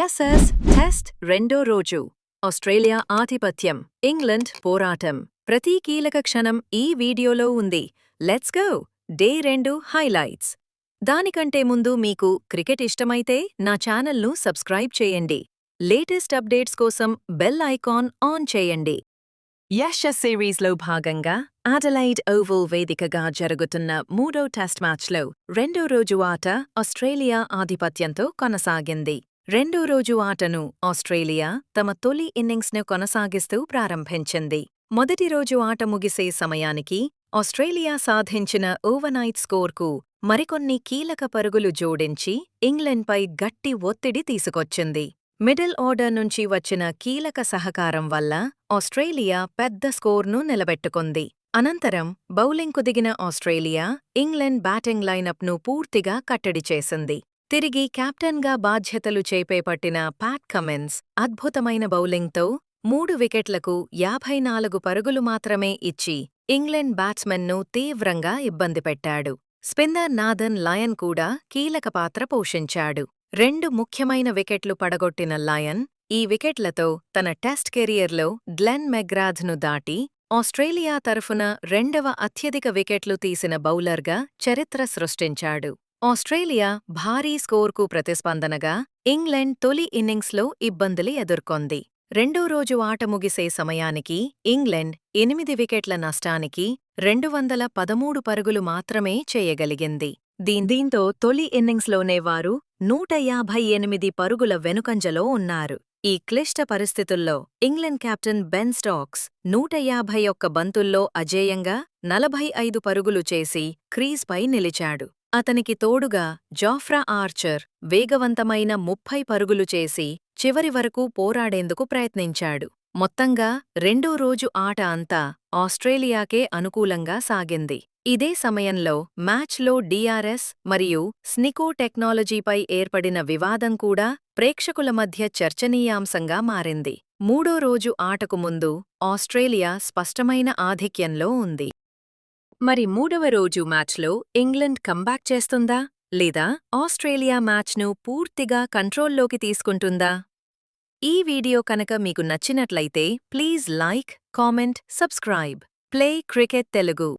SS test రెండో రోజు. Australia ఆధిపత్యం. ఇంగ్లండ్ పోరాటం. ప్రతి కీలక క్షణం ఈ వీడియోలో ఉంది. లెట్స్ గో డే రెండు హైలైట్స్ దానికంటే ముందు మీకు క్రికెట్ ఇష్టమైతే నా ఛానల్ను సబ్స్క్రైబ్ చేయండి. లేటెస్ట్ అప్డేట్స్ కోసం బెల్ ఐకాన్ ఆన్ చేయండి. యశ సిరీస్లో భాగంగా ఆడలైడ్ ఓవల్ వేదికగా జరుగుతున్న మూడో టెస్ట్ మ్యాచ్లో రెండో రోజు ఆట ఆస్ట్రేలియా ఆధిపత్యంతో కొనసాగింది. రెండో రోజు ఆటను ఆస్ట్రేలియా తమ తొలి ఇన్నింగ్స్ను కొనసాగిస్తూ ప్రారంభించింది. మొదటి రోజు ఆట ముగిసే సమయానికి ఆస్ట్రేలియా సాధించిన ఓవర్నైట్ స్కోర్కు మరికొన్ని కీలక పరుగులు జోడించి ఇంగ్లండ్పై గట్టి ఒత్తిడి తీసుకొచ్చింది. మిడిల్ ఆర్డర్ నుంచి వచ్చిన కీలక సహకారం వల్ల ఆస్ట్రేలియా పెద్ద స్కోర్ను నిలబెట్టుకుంది. అనంతరం బౌలింగ్కు దిగిన ఆస్ట్రేలియా ఇంగ్లండ్ బ్యాటింగ్ లైనప్ను పూర్తిగా కట్టడి చేసింది. తిరిగి కెప్టెన్గా బాధ్యతలు చేపేపట్టిన ప్యాట్ కమెన్స్ అద్భుతమైన బౌలింగ్తో మూడు వికెట్లకు యాభై నాలుగు పరుగులు మాత్రమే ఇచ్చి ఇంగ్లండ్ బ్యాట్స్మెన్ను తీవ్రంగా ఇబ్బంది పెట్టాడు. స్పిన్నర్ నాథన్ లయన్ కూడా కీలక పాత్ర పోషించాడు. రెండు ముఖ్యమైన వికెట్లు పడగొట్టిన లయన్ ఈ వికెట్లతో తన టెస్ట్ కెరియర్లో గ్లెన్ మెగ్రాథ్ను దాటి ఆస్ట్రేలియా తరఫున రెండవ అత్యధిక వికెట్లు తీసిన బౌలర్గా చరిత్ర సృష్టించాడు. ఆస్ట్రేలియా భారీ స్కోర్కు ప్రతిస్పందనగా ఇంగ్లండ్ తొలి ఇన్నింగ్స్లో ఇబ్బందులు ఎదుర్కొంది. రెండో రోజు ఆట ముగిసే సమయానికి ఇంగ్లండ్ ఎనిమిది వికెట్ల నష్టానికి రెండు వందల పదమూడు పరుగులు మాత్రమే చేయగలిగింది. దీంతో తొలి ఇన్నింగ్స్లోనే వారు నూట యాభై ఎనిమిది పరుగుల వెనుకంజలో ఉన్నారు. ఈ క్లిష్ట పరిస్థితుల్లో ఇంగ్లండ్ కెప్టెన్ బెన్ స్టాక్స్ నూట యాభై ఒక్క బంతుల్లో అజేయంగా నలభై ఐదు పరుగులు చేసి క్రీజ్పై నిలిచాడు. అతనికి తోడుగా జాఫ్రా ఆర్చర్ వేగవంతమైన ముప్పై పరుగులు చేసి చివరి వరకు పోరాడేందుకు ప్రయత్నించాడు. మొత్తంగా రెండో రోజు ఆట అంతా ఆస్ట్రేలియాకే అనుకూలంగా సాగింది. ఇదే సమయంలో మ్యాచ్లో డిఆర్ఎస్ మరియు స్నికో టెక్నాలజీపై ఏర్పడిన వివాదం కూడా ప్రేక్షకుల మధ్య చర్చనీయాంశంగా మారింది. మూడో రోజు ఆటకు ముందు ఆస్ట్రేలియా స్పష్టమైన ఆధిక్యంలో ఉంది. మరి మూడవ రోజు మ్యాచ్లో ఇంగ్లండ్ కంబ్యాక్ చేస్తుందా? లేదా ఆస్ట్రేలియా మ్యాచ్ను పూర్తిగా కంట్రోల్లోకి తీసుకుంటుందా? ఈ వీడియో కనుక మీకు నచ్చినట్లయితే please like comment subscribe. Play cricket Telugu.